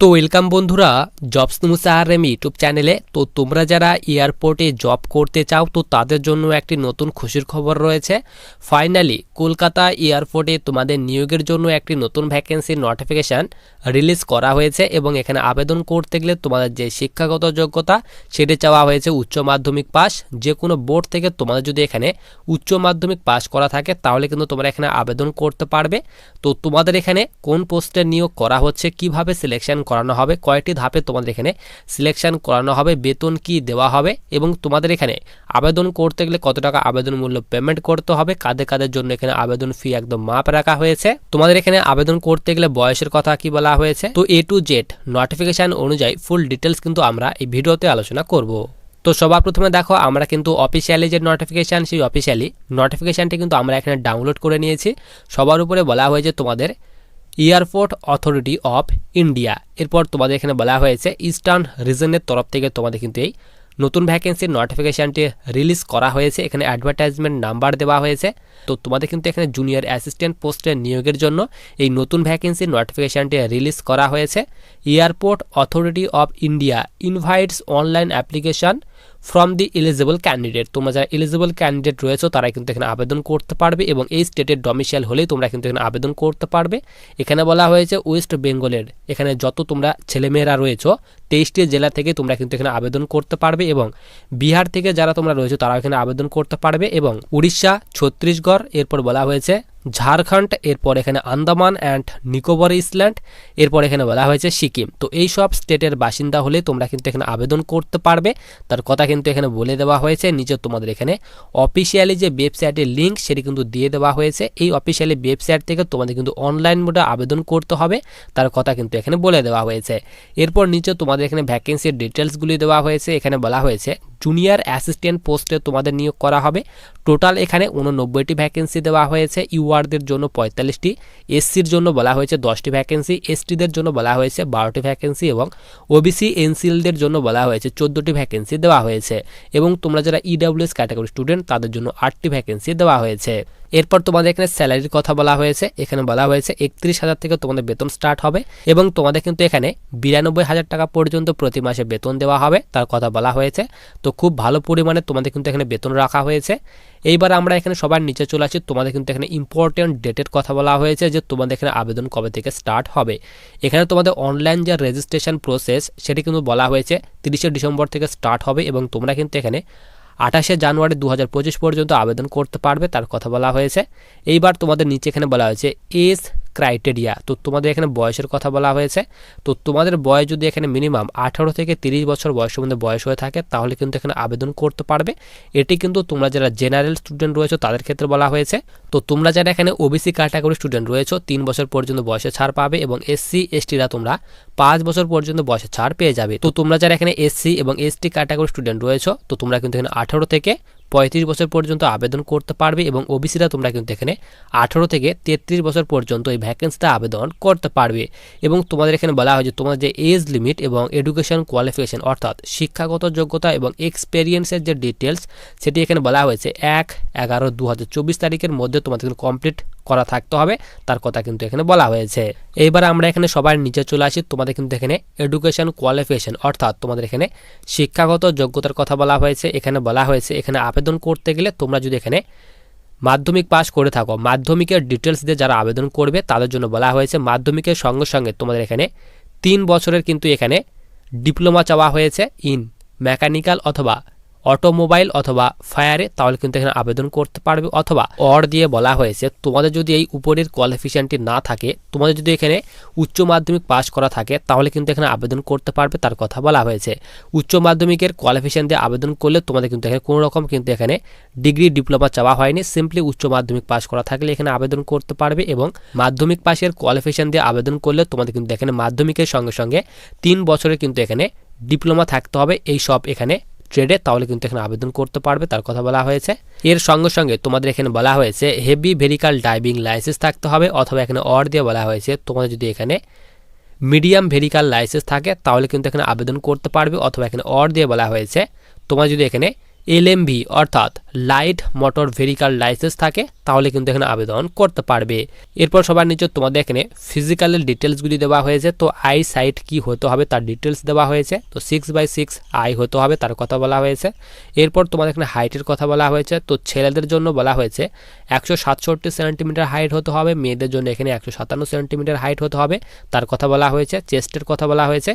তো ওয়েলকাম বন্ধুরা, jobs মুসাহারেম YouTube চ্যানেলে। তো তোমরা যারা এয়ারপোর্টে জব করতে চাও, তো তাদের জন্য একটি নতুন খুশির খবর রয়েছে। ফাইনালি, কলকাতা এয়ারপোর্টে তোমাদের নিয়োগের জন্য একটি নতুন ভ্যাকেন্সির নোটিফিকেশান রিলিজ করা হয়েছে এবং এখানে আবেদন করতে গেলে তোমাদের যে শিক্ষাগত যোগ্যতা, সেটি চাওয়া হয়েছে উচ্চ মাধ্যমিক পাস যে কোনো বোর্ড থেকে তোমাদের যদি এখানে উচ্চ মাধ্যমিক পাস করা থাকে, তাহলে কিন্তু তোমরা এখানে আবেদন করতে পারবে। তো তোমাদের এখানে কোন পোস্টে নিয়োগ করা হচ্ছে, কীভাবে সিলেকশন করানো হবে। কয়েকটি ধাপে তোমাদের এখানে সিলেকশন করানো হবে। বেতন কি দেওয়া হবে এবং তোমাদের এখানে আবেদন করতে গেলে কত টাকা আবেদন মূল্য পেমেন্ট করতে হবে? কাদের কাদের জন্য এখানে আবেদন ফি একদম মাপ রাখা হয়েছে। তোমাদের এখানে আবেদন করতে গেলে বয়সের কথা কি বলা হয়েছে? তো এ টু জেড নোটিফিকেশন অনুযায়ী ফুল ডিটেলস কিন্তু আমরা এই ভিডিওতে আলোচনা করব। তো সবার প্রথমে দেখো, আমরা কিন্তু অফিসিয়ালি যে নোটিফিকেশান সেই অফিসিয়ালি নোটিফিকেশানটি কিন্তু আমরা এখানে ডাউনলোড করে নিয়েছি। সবার উপরে বলা হয়েছে তোমাদের এয়ারপোর্ট অথরিটি অফ ইন্ডিয়া। এরপর তোমাদের এখানে বলা হয়েছে, ইস্টার্ন রিজনের তরফ থেকে তোমাদের কিন্তু এই নতুন ভ্যাকেন্সির নোটিফিকেশানটি রিলিজ করা হয়েছে। এখানে অ্যাডভার্টাইজমেন্ট নাম্বার দেওয়া হয়েছে। তো তোমাদের কিন্তু এখানে জুনিয়র অ্যাসিস্ট্যান্ট পোস্টের নিয়োগের জন্য এই নতুন ভ্যাকেন্সির নোটিফিকেশানটি রিলিজ করা হয়েছে। Airport Authority of India invites online application from the eligible candidate তোমরা যারা এলিজিবল ক্যান্ডিডেট রয়েছে তারা কিন্তু এখানে আবেদন করতে পারবে এবং এই স্টেটের ডমিশিয়াল হলেই তোমরা কিন্তু এখানে আবেদন করতে পারবে। এখানে বলা হয়েছে ওয়েস্ট বেঙ্গলের এখানে যত তোমরা ছেলেমেয়েরা রয়েছো, তেইশটি জেলা থেকে তোমরা কিন্তু এখানে আবেদন করতে পারবে এবং বিহার থেকে যারা তোমরা রয়েছো তারা এখানে আবেদন করতে পারবে এবং উড়িষ্যা, ছত্তিশগড়, এরপর বলা হয়েছে ঝাড়খণ্ড, এরপর এখানে আন্দামান অ্যান্ড নিকোবর ইসল্যান্ড, এরপর এখানে বলা হয়েছে সিকিম। তো এই সব স্টেটের বাসিন্দা হলে তোমরা কিন্তু এখানে আবেদন করতে পারবে। তার কথা কিন্তু এখানে বলে দেওয়া হয়েছে। নিচে তোমাদের এখানে অফিসিয়ালি যে ওয়েবসাইটের লিঙ্ক সেটি কিন্তু দিয়ে দেওয়া হয়েছে। এই অফিসিয়ালি ওয়েবসাইট থেকে তোমাদের কিন্তু অনলাইন মোডে আবেদন করতে হবে। তার কথা কিন্তু এখানে বলে দেওয়া হয়েছে। এরপর নিচে তোমাদের এখানে ভ্যাকেন্সির ডিটেলসগুলি দেওয়া হয়েছে। এখানে বলা হয়েছে জুনিয়র অ্যাসিস্ট্যান্ট পোস্টে তোমাদের নিয়োগ করা হবে। টোটাল এখানে উননব্বইটি ভ্যাকেন্সি দেওয়া হয়েছে। ইউআরদের জন্য পঁয়তাল্লিশটি এসসির জন্য বলা হয়েছে দশটি ভ্যাকেন্সি এসটিদের জন্য বলা হয়েছে বারোটি ভ্যাকেন্সি এবং ওবিসি এনসিএলদের জন্য বলা হয়েছে চোদ্দোটি ভ্যাকেন্সি দেওয়া হয়েছে। এবং তোমরা যারা ইডাব্লিউএস ক্যাটাগরি স্টুডেন্ট তাদের জন্য আটটি ভ্যাকেন্সি দেওয়া হয়েছে। এরপর তোমাদের এখানে স্যালারির কথা বলা হয়েছে। এখানে বলা হয়েছে একত্রিশ হাজার থেকে তোমাদের বেতন স্টার্ট হবে এবং তোমাদের কিন্তু এখানে বিরানব্বই হাজার টাকা পর্যন্ত প্রতি মাসে বেতন দেওয়া হবে, তার কথা বলা হয়েছে। তো খুব ভালো পরিমাণে তোমাদের কিন্তু এখানে বেতন রাখা হয়েছে। এইবার আমরা এখানে সবার নিচে চলে আসি। তোমাদের কিন্তু এখানে ইম্পর্টেন্ট ডেটের কথা বলা হয়েছে যে তোমাদের এখানে আবেদন কবে থেকে স্টার্ট হবে। এখানে তোমাদের অনলাইন যে রেজিস্ট্রেশন প্রসেস সেটি কিন্তু বলা হয়েছে তিরিশে ডিসেম্বর থেকে স্টার্ট হবে এবং তোমরা কিন্তু এখানে আঠাশে জানুয়ারি দু হাজার পঁচিশ পর্যন্ত আবেদন করতে পারবে, তার কথা বলা হয়েছে। এইবার তোমাদের নিচে এখানে বলা হয়েছে এজ ক্রাইটেরিয়া। তো তোমাদের এখানে বয়সের কথা বলা হয়েছে। তো তোমাদের বয়স যদি এখানে মিনিমাম আঠারো থেকে তিরিশ বছর বয়সের মধ্যে বয়স হয়ে থাকে, তাহলে কিন্তু এখানে আবেদন করতে পারবে। এটি কিন্তু তোমরা যারা জেনারেল স্টুডেন্ট রয়েছে, তাদের ক্ষেত্রে বলা হয়েছে। তো তোমরা যারা এখানে ওবিসি ক্যাটাগরি স্টুডেন্ট রয়েছে, তিন বছর পর্যন্ত বয়সে ছাড় পাবে এবং এসসি এসটিরা তোমরা পাঁচ বছর পর্যন্ত বয়সে ছাড় পেয়ে যাবে। তো তোমরা যারা এখানে এসসি এবং এসটি ক্যাটাগরি স্টুডেন্ট রয়েছে, তো তোমরা কিন্তু এখানে আঠারো থেকে পঁয়ত্রিশ বছর পর্যন্ত আবেদন করতে পারবে এবং ওবিসিরা তোমরা কিন্তু এখানে আঠারো থেকে তেত্রিশ বছর পর্যন্ত এই ভ্যাকেন্সিতে আবেদন করতে পারবে। এবং তোমাদের এখানে বলা হয় যে তোমাদের যে এজ লিমিট এবং এডুকেশন কোয়ালিফিকেশন অর্থাৎ শিক্ষাগত যোগ্যতা এবং এক্সপেরিয়েন্সের যে ডিটেলস সেটি এখানে বলা হয়েছে এক এগারো দু তারিখের মধ্যে তোমাদের কমপ্লিট করা থাকতে হবে, তার কথা কিন্তু এখানে বলা হয়েছে। এইবার আমরা এখানে সবার নিচে চলে আসি, তোমাদের কিন্তু এখানে এডুকেশন কোয়ালিফিকেশন অর্থাৎ তোমাদের এখানে শিক্ষাগত যোগ্যতার কথা বলা হয়েছে, এখানে বলা হয়েছে, এখানে আবেদন করতে গেলে তোমরা যদি এখানে মাধ্যমিক পাস করে থাকো, মাধ্যমিকের ডিটেলস দিয়ে যারা আবেদন করবে, তাদের জন্য বলা হয়েছে, মাধ্যমিকের সঙ্গে সঙ্গে তোমাদের এখানে তিন বছরের কিন্তু এখানে ডিপ্লোমা চাওয়া হয়েছে ইন মেকানিক্যাল অথবা অটোমোবাইল অথবা ফায়ারে, তাহলে কিন্তু এখানে আবেদন করতে পারবে অথবা অর দিয়ে বলা হয়েছে, তোমাদের যদি এই উপরের কোয়ালিফিকেশানটি না থাকে, তোমাদের যদি এখানে উচ্চ মাধ্যমিক পাস করা থাকে, তাহলে কিন্তু এখানে আবেদন করতে পারবে, তার কথা বলা হয়েছে। উচ্চ মাধ্যমিকের কোয়ালিফিকেশান দিয়ে আবেদন করলে তোমাদের কিন্তু এখানে কোনো রকম কিন্তু এখানে ডিগ্রি ডিপ্লোমা চাওয়া হয়নি সিম্পলি উচ্চ মাধ্যমিক পাস করা থাকলে এখানে আবেদন করতে পারবে এবং মাধ্যমিক পাশের কোয়ালিফিকেশান দিয়ে আবেদন করলে তোমাদের কিন্তু এখানে মাধ্যমিকের সঙ্গে সঙ্গে তিন বছরের কিন্তু এখানে ডিপ্লোমা থাকতে হবে, এই সব এখানে ট্রেডে, তাহলে কিন্তু এখানে আবেদন করতে পারবে, তার কথা বলা হয়েছে। এর সঙ্গে সঙ্গে তোমাদের এখানে বলা হয়েছে হেভি ভেরিকাল ড্রাইভিং লাইসেন্স থাকতে হবে, অথবা এখানে অর দিয়ে বলা হয়েছে, তোমাদের যদি এখানে মিডিয়াম ভেরিকাল লাইসেন্স থাকে, তাহলে কিন্তু এখানে আবেদন করতে পারবে, অথবা এখানে অর দিয়ে বলা হয়েছে, তোমার যদি এখানে এলএমভি অর্থাৎ লাইট মোটর ভেহিকাল লাইসেন্স থাকে, তাহলে কিন্তু এখানে আবেদন করতে পারবে। এরপর সবার নিচে তোমাদের এখানে ফিজিক্যালের ডিটেলসগুলি দেওয়া হয়েছে, তো আই সাইট কি হতে হবে তার ডিটেলস দেওয়া হয়েছে, তো সিক্স বাই সিক্স আই হতে হবে তার কথা বলা হয়েছে। এরপর তোমাদের এখানে হাইটের কথা বলা হয়েছে, তো ছেলেদের জন্য বলা হয়েছে একশো সাতষট্টি সেন্টিমিটার হাইট হতে হবে, মেয়েদের জন্য এখানে একশো সাতান্ন সেন্টিমিটার হাইট হতে হবে, তার কথা বলা হয়েছে চেস্টের কথা বলা হয়েছে।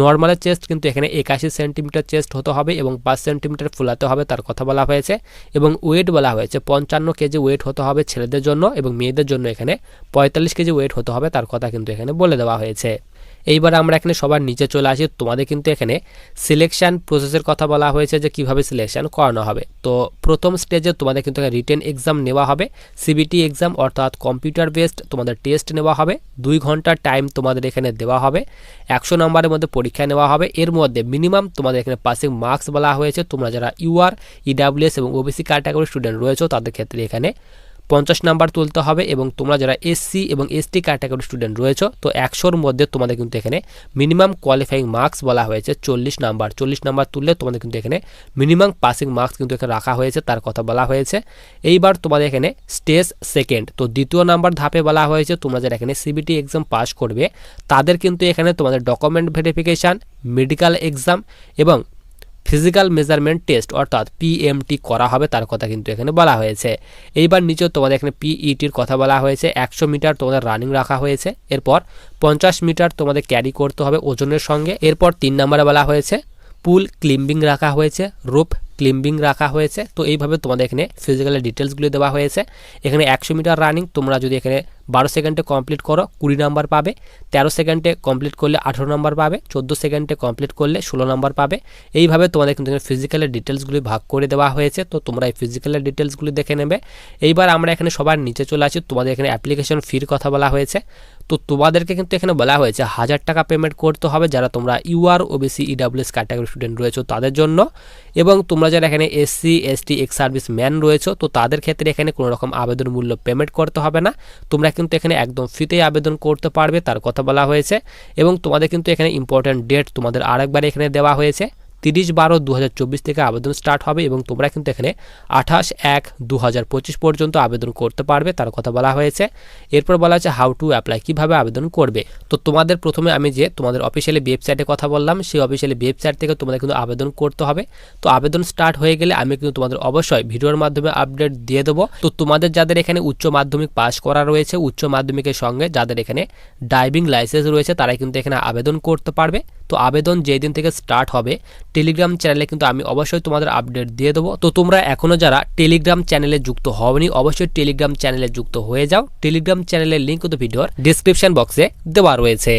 নর্মালের চেস্ট কিন্তু এখানে একাশি সেন্টিমিটার চেস্ট হতে হবে এবং পাঁচ সেন্টিমিটার ফুলাতে হবে, তার কথা বলা হয়েছে। এবং ওয়েট বলা হয়েছে। পঞ্চান্ন কেজি ওয়েট হতে হবে ছেলেদের জন্য এবং মেয়েদের জন্য এখানে পঁয়তাল্লিশ কেজি ওয়েট হতে হবে, তার কথা কিন্তু এখানে বলে দেওয়া হয়েছে। এইবার আমরা এখানে সবার নিচে চলে আসি। তোমাদের কিন্তু এখানে সিলেকশন প্রসেসের কথা বলা হয়েছে যে কীভাবে সিলেকশন করানো হবে। তো প্রথম স্টেজে তোমাদের কিন্তু রিটেন এক্সাম নেওয়া হবে। সিবিটি এক্সাম অর্থাৎ কম্পিউটার বেসড তোমাদের টেস্ট নেওয়া হবে। দুই ঘণ্টার টাইম তোমাদের এখানে দেওয়া হবে। একশো নম্বরের মধ্যে পরীক্ষা নেওয়া হবে। এর মধ্যে মিনিমাম তোমাদের এখানে পাসিং মার্কস বলা হয়েছে। তোমরা যারা ইউআর ইডাব্লিউএস এবং ওবিসি ক্যাটাগরি স্টুডেন্ট রয়েছে, তাদের ক্ষেত্রে এখানে পঞ্চাশ নাম্বার তুলতে হবে এবং তোমরা যারা এসসি এবং এসটি ক্যাটাগরি স্টুডেন্ট রয়েছে, তো একশোর মধ্যে তোমাদের কিন্তু এখানে মিনিমাম কোয়ালিফাইং মার্কস বলা হয়েছে, চল্লিশ নাম্বার। চল্লিশ নাম্বার তুললে তোমাদের কিন্তু এখানে মিনিমাম পাসিং মার্কস কিন্তু এখানে রাখা হয়েছে, তার কথা বলা হয়েছে। এইবার তোমাদের এখানে স্টেজ সেকেন্ড তো দ্বিতীয় নাম্বার ধাপে বলা হয়েছে, তোমরা যারা এখানে সিবিটি এক্সাম পাস করবে, তাদের কিন্তু এখানে তোমাদের ডকুমেন্ট ভেরিফিকেশান মেডিকেল এক্সাম এবং ফিজিক্যাল মেজারমেন্ট টেস্ট অর্থাৎ পিএমটি করা হবে, তার কথা কিন্তু এখানে বলা হয়েছে। এইবার নিচেও তোমাদের এখানে পিইটির কথা বলা হয়েছে। একশো মিটার তোমাদের রানিং রাখা হয়েছে। এরপর পঞ্চাশ মিটার তোমাদের ক্যারি করতে হবে ওজনের সঙ্গে। এরপর তিন নম্বরে বলা হয়েছে পুল ক্লিম্বিং রাখা হয়েছে রোপ ক্লিম্বিং রাখা হয়েছে। তো এইভাবে তোমাদের এখানে ফিজিক্যালের ডিটেলসগুলি দেওয়া হয়েছে। এখানে একশো মিটার রানিং তোমরা যদি এখানে বারো সেকেন্ডে কমপ্লিট করো, কুড়ি নাম্বার পাবে, তেরো সেকেন্ডে কমপ্লিট করলে আঠেরো নাম্বার পাবে, চোদ্দ সেকেন্ডে কমপ্লিট করলে ষোলো নাম্বার পাবে। এইভাবে তোমাদের কিন্তু ফিজিক্যালের ডিটেলসগুলি ভাগ করে দেওয়া হয়েছে, তো তোমরা এই ফিজিক্যালের ডিটেলসগুলি দেখে নেবে। এইবার আমরা এখানে সবার নিচে চলে আসি, তোমাদের এখানে অ্যাপ্লিকেশন ফির কথা বলা হয়েছে। তো তোমাদেরকে কিন্তু এখানে বলা হয়েছে, হাজার টাকা পেমেন্ট করতে হবে যারা তোমরা UR OBC EWS category student রয়েছে তাদের জন্য। এবং তোমরা যারা এখানে SC ST ex service man রয়েছে, তো তাদের ক্ষেত্রে এখানে কোনো রকম আবেদন মূল্য পেমেন্ট করতে হবে না। তোমরা কিন্তু এখানে একদম ফ্রিতেই আবেদন করতে পারবে, তার কথা বলা হয়েছে। এবং তোমাদের কিন্তু এখানে ইম্পর্ট্যান্ট ডেট তোমাদের আরেকবার এখানে দেওয়া হয়েছে। তিরিশ বারো দু থেকে আবেদন স্টার্ট হবে এবং তোমরা কিন্তু এখানে আঠাশ এক দু পর্যন্ত আবেদন করতে পারবে, তার কথা বলা হয়েছে। এরপর বলা হয়েছে হাউ টু অ্যাপ্লাই কীভাবে আবেদন করবে। তো তোমাদের প্রথমে আমি যে তোমাদের অফিসিয়ালি ওয়েবসাইটে কথা বললাম, সেই অফিসিয়ালি ওয়েবসাইট থেকে তোমাদের কিন্তু আবেদন করতে হবে। তো আবেদন স্টার্ট হয়ে গেলে আমি কিন্তু তোমাদের অবশ্যই ভিডিওর মাধ্যমে আপডেট দিয়ে দেবো। তো তোমাদের যাদের এখানে উচ্চ মাধ্যমিক পাস করা রয়েছে, উচ্চ মাধ্যমিকের সঙ্গে যাদের এখানে ড্রাইভিং লাইসেন্স রয়েছে তারা কিন্তু এখানে আবেদন করতে পারবে। তো আবেদন যেই দিন থেকে স্টার্ট হবে টেলিগ্রাম চ্যানেলে কিন্তু আমি অবশ্যই তোমাদের আপডেট দিয়ে দেবো। তো তোমরা এখনও যারা টেলিগ্রাম চ্যানেলে যুক্ত হওনি, অবশ্যই টেলিগ্রাম চ্যানেলে যুক্ত হয়ে যাও। টেলিগ্রাম চ্যানেলের লিঙ্ক কিন্তু ভিডিওর ডিসক্রিপশন বক্সে দেওয়া রয়েছে।